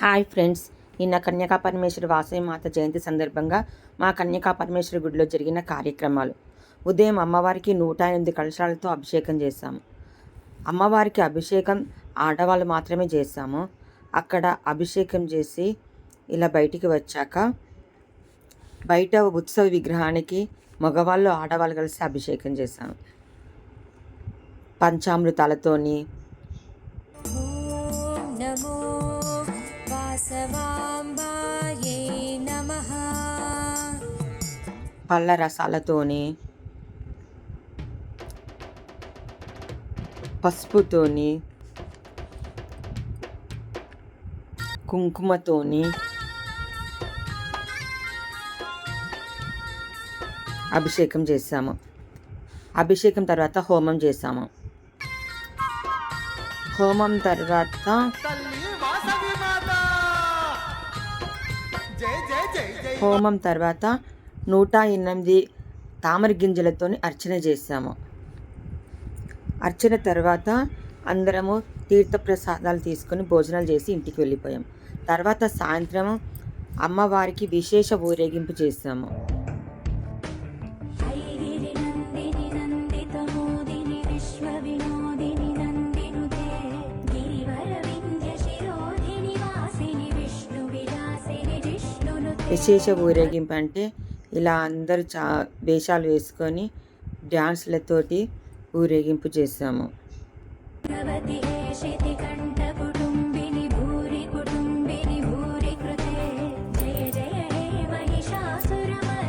Hi friends నిన్న కన్యకా పరమేశ్వరి వాసవి మాత జయంతి సందర్భంగా మా కన్యకా పరమేశ్వరి గుడిలో జరిగిన కార్యక్రమాలు. ఉదయం అమ్మవారికి నూట ఎనిమిది కలశాలతో అభిషేకం చేశాము. అమ్మవారికి అభిషేకం ఆడవాళ్ళు మాత్రమే చేశాము. అక్కడ అభిషేకం చేసి ఇలా బయటికి వచ్చాక బయట ఉత్సవ విగ్రహానికి మగవాళ్ళు ఆడవాళ్ళు కలిసి అభిషేకం చేశాము. పంచామృతాలతోని నమో పళ్ళ రసాలతోని పసుపుతోని కుంకుమతోని అభిషేకం చేసాము అభిషేకం తర్వాత హోమం చేసాము హోమం తర్వాత హోమం తర్వాత నూట ఎనిమిది తామర గింజలతో అర్చన చేశాము. అర్చన తర్వాత అందరము తీర్థప్రసాదాలు తీసుకొని భోజనాలు చేసి ఇంటికి వెళ్ళిపోయాం. తర్వాత సాయంత్రం అమ్మవారికి విశేష ఊరేగింపు చేశాము. విశ్వ వినోది విశేష ఊరేగింపు అంటే ఇలా అందరూ చా వేషాలు వేసుకొని డ్యాన్స్లతోటి ఊరేగింపు చేస్తాము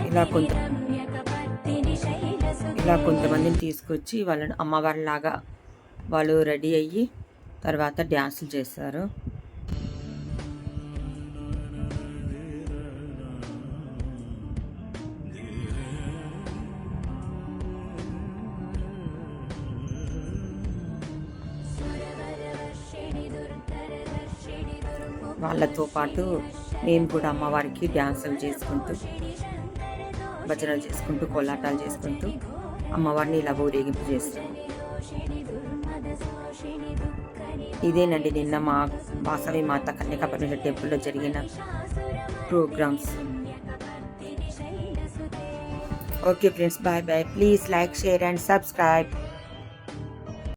ఇలా కొంత ఇలా కొంతమందిని తీసుకొచ్చి వాళ్ళని అమ్మవారిలాగా వాళ్ళు రెడీ అయ్యి తర్వాత డ్యాన్సులు చేస్తారు వాళ్ళతో పాటు మేము కూడా అమ్మవారికి డ్యాన్సులు చేసుకుంటూ భజనలు చేసుకుంటూ కోలాటాలు చేసుకుంటూ అమ్మవారిని ఇలా ఊరేగింపు చేస్తాం. ఇదేనండి నిన్న మా వాసవి మాత కన్యకాపరమేశ్వర టెంపుల్లో జరిగిన programmes. Okay friends bye bye. Please like share and subscribe.